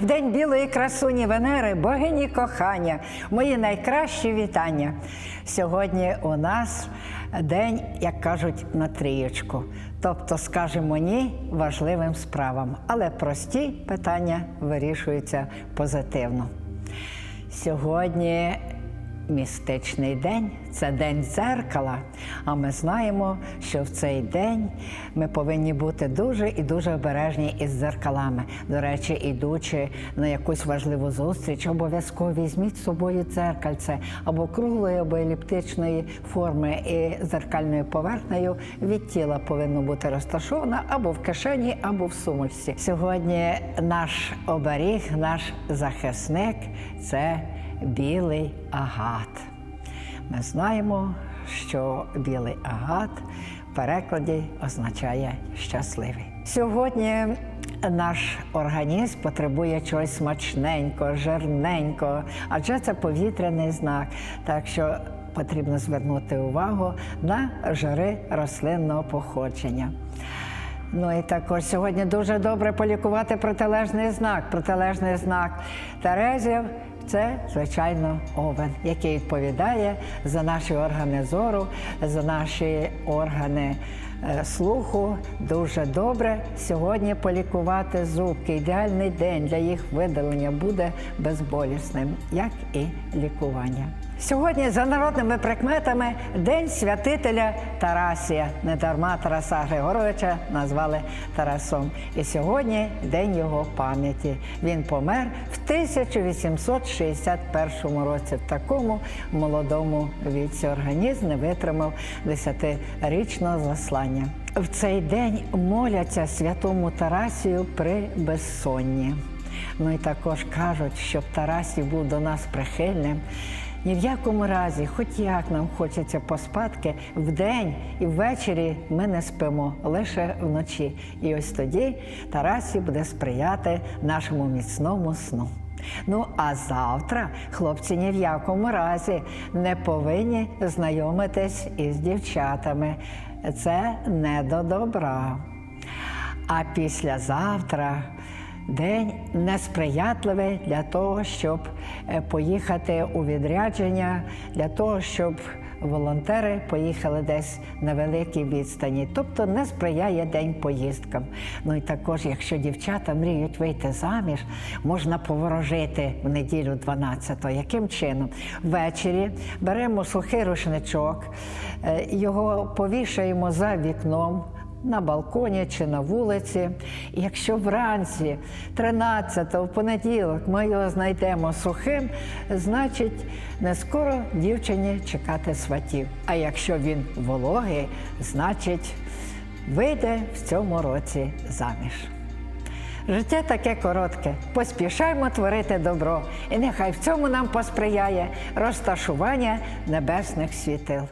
В день білої красуні Венери, богині кохання, мої найкращі вітання. Сьогодні у нас день, як кажуть, на трієчку. Тобто скажемо ні важливим справам, але прості питання вирішуються позитивно. Сьогодні містичний день це день дзеркала. А ми знаємо, що в цей день ми повинні бути дуже і дуже обережні із дзеркалами. До речі, ідучи на якусь важливу зустріч, обов'язково візьміть з собою дзеркальце або круглої, або еліптичної форми і зеркальною поверхнею від тіла повинно бути розташована або в кишені, або в сумочці. Сьогодні наш оберіг, наш захисник це білий агат. Ми знаємо, що білий агат в перекладі означає щасливий. Сьогодні наш організм потребує чогось смачненького, жирненького, адже це повітряний знак. Так що потрібно звернути увагу на жири рослинного походження. Ну і також сьогодні дуже добре полікувати протилежний знак. Протилежний знак Терезів це, звичайно, овен, який відповідає за наші органи зору, за наші органи е, слуху. Дуже добре сьогодні полікувати зубки. Ідеальний день для їх видалення буде безболісним, як і лікування. Сьогодні за народними прикметами День святителя Тарасія. Недарма Тараса Григоровича назвали Тарасом. І сьогодні день його пам'яті. Він помер в 1861 році. В такому молодому віці організм не витримав 10-річного заслання. В цей день моляться святому Тарасію при безсонні. Ну і також кажуть, щоб Тарасій був до нас прихильним. Ні в якому разі, хоч як нам хочеться поспадки, вдень і ввечері ми не спимо лише вночі. І ось тоді Тарасі буде сприяти нашому міцному сну. Ну а завтра хлопці ні в якому разі не повинні знайомитись із дівчатами. Це не до добра. А післязавтра день несприятливий для того, щоб е, поїхати у відрядження, для того, щоб волонтери поїхали десь на великій відстані. Тобто не сприяє день поїздкам. Ну і також, якщо дівчата мріють вийти заміж, можна поворожити в неділю 12-го. Яким чином? Ввечері беремо сухий рушничок, е, його повішаємо за вікном на балконі чи на вулиці. І якщо вранці, 13-го, в понеділок, ми його знайдемо сухим, значить не скоро дівчині чекати сватів. А якщо він вологий, значить вийде в цьому році заміж. Життя таке коротке. Поспішаймо творити добро, і нехай в цьому нам посприяє розташування небесних світил.